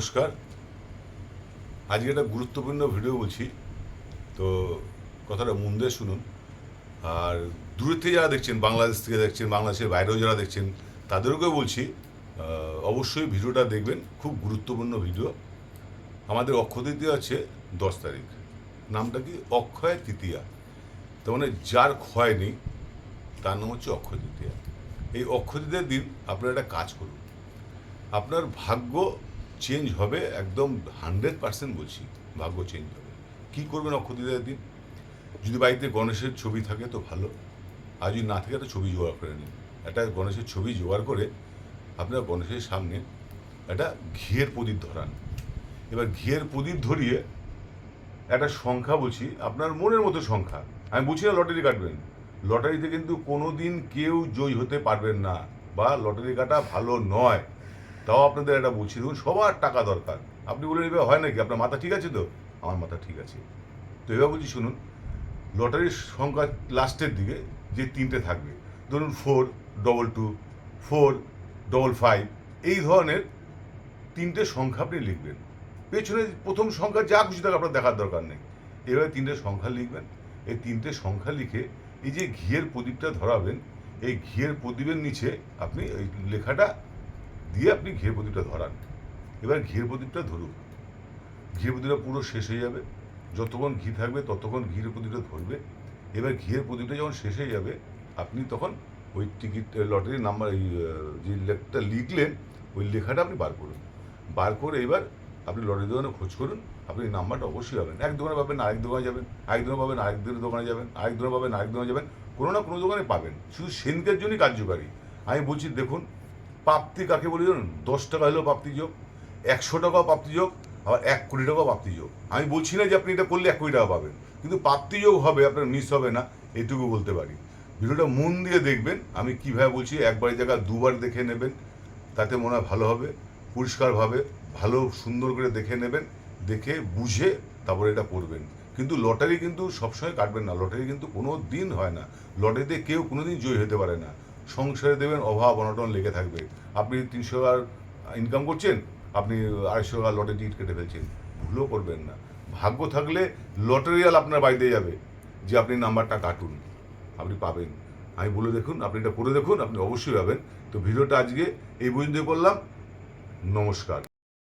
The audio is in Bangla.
নমস্কার। আজকে একটা গুরুত্বপূর্ণ ভিডিও বলছি। তো কথাটা মন দিয়ে শুনুন। আর দূরের থেকে যারা দেখছেন, বাংলাদেশ থেকে দেখছেন, বাংলাদেশের বাইরেও যারা দেখছেন, তাদেরকেও বলছি অবশ্যই ভিডিওটা দেখবেন। খুব গুরুত্বপূর্ণ ভিডিও আমাদের অক্ষয় তৃতীয়া আছে দশ তারিখ। নামটা কি? অক্ষয় তৃতীয়া। তার মানে যার ক্ষয় নেই, তার নাম হচ্ছে অক্ষয় তৃতীয়া। এই অক্ষয় তৃতীয়ার দিন আপনারা একটা কাজ করুন। আপনার ভাগ্য চেঞ্জ হবে, একদম হান্ড্রেড পার্সেন্ট বলছি, ভাগ্য চেঞ্জ হবে। কী করবেন অক্ষতিদের দিন? যদি বাড়িতে গণেশের ছবি থাকে তো ভালো, আর যদি না থাকে একটা ছবি জোগাড় করে নিন। একটা গণেশের ছবি জোগাড় করে আপনার গণেশের সামনে একটা ঘিয়ের প্রদীপ ধরান। এবার ঘিয়ের প্রদীপ ধরিয়ে একটা সংখ্যা বলছি, আপনার মনের মতো সংখ্যা। আমি বলছি না লটারি কাটবেন। লটারিতে কিন্তু কোনো দিন কেউ জয়ী হতে পারবেন না, বা লটারি কাটা ভালো নয়। তাও আপনাদের এটা বলছি দেখুন সবার টাকা দরকার। আপনি বলে নেবে হয় নাকি? আপনার মাথা ঠিক আছে তো? আমার মাথা ঠিক আছে। তো এবার বলছি শুনুন, লটারির সংখ্যা লাস্টের দিকে যে তিনটে থাকবে, ধরুন four double two four double five এই ধরনের তিনটে সংখ্যা আপনি লিখবেন। পেছনে প্রথম সংখ্যা যা খুশি থাকে আপনার দেখার দরকার নেই। এভাবে তিনটে সংখ্যা লিখবেন। এই তিনটে সংখ্যা লিখে এই যে ঘিয়ের প্রদীপটা ধরাবেন, এই ঘিয়ের প্রদীপের নিচে আপনি ওই লেখাটা দিয়ে আপনি ঘিয়ের প্রদীপটা ধরান। এবার ঘিয়ের প্রদীপটা ধরুন। ঘিয়ের প্রদীপটা পুরো শেষ হয়ে যাবে। যতক্ষণ ঘি থাকবে, ততক্ষণ ঘিয়ের প্রদীপটা ধরবে। এবার ঘিয়ের প্রদীপটা যখন শেষ হয়ে যাবে, আপনি তখন ওই টিকিট লটারির নাম্বার যে লেখটা লিখলেন, ওই লেখাটা আপনি বার করুন। বার করে এবার আপনি লটারি দোকানে খোঁজ করুন, আপনি নাম্বারটা অবশ্যই পাবেন। এক দোকানে পাবেন, আরেক দোকানে যাবেন, আরেক দোকানে পাবেন, আরেক দিনের দোকানে যাবেন, আরেক দোকানে পাবেন, আরেক দোকানে যাবেন। কোনো না কোনো দোকানে পাবেন। শুধু সেনকের জন্যই কার্যকারী। আমি বলছি, দেখুন প্রাপ্তি কাকে বলি জানুন? দশ টাকা হলেও প্রাপ্তি যোগ, একশো টাকাও প্রাপ্তি যোগ, আবার এক কোটি টাকাও প্রাপ্তি যোগ। আমি বলছি না যে আপনি এটা করলে এক কোটি টাকা পাবেন, কিন্তু প্রাপ্তি যোগ হবে, আপনার মিস হবে না, এটুকু বলতে পারি। ভিডিওটা মন দিয়ে দেখবেন, আমি কীভাবে বলছি একবার জায়গা দুবার দেখে নেবেন, তাতে মনে হয় ভালো হবে, পরিষ্কারভাবে, ভালো, সুন্দর করে দেখে নেবেন, দেখে বুঝে তারপরে এটা করবেন। কিন্তু লটারি কিন্তু সবসময় কাটবেন না, লটারি কিন্তু কোনো দিন হয় না। লটারিতে কেউ কোনো দিন জয়ী হতে পারে না। সংসারে দেবেন, অভাব, অনটন লেগে থাকবে। আপনি তিনশো টাকার ইনকাম করছেন, আপনি আড়াইশো টাকা লটের টিকিট কেটে ফেলছেন। ভুলও করবেন না। ভাগ্য থাকলে লটারিয়াল আপনার বাড়িতে যাবে, যে আপনি নাম্বারটা কাটুন। আপনি পাবেন। আমি বলে দেখুন, আপনি এটা করে দেখুন, আপনি অবশ্যই পাবেন। তো ভিডিওটা আজকে এই পর্যন্তই করলাম। নমস্কার।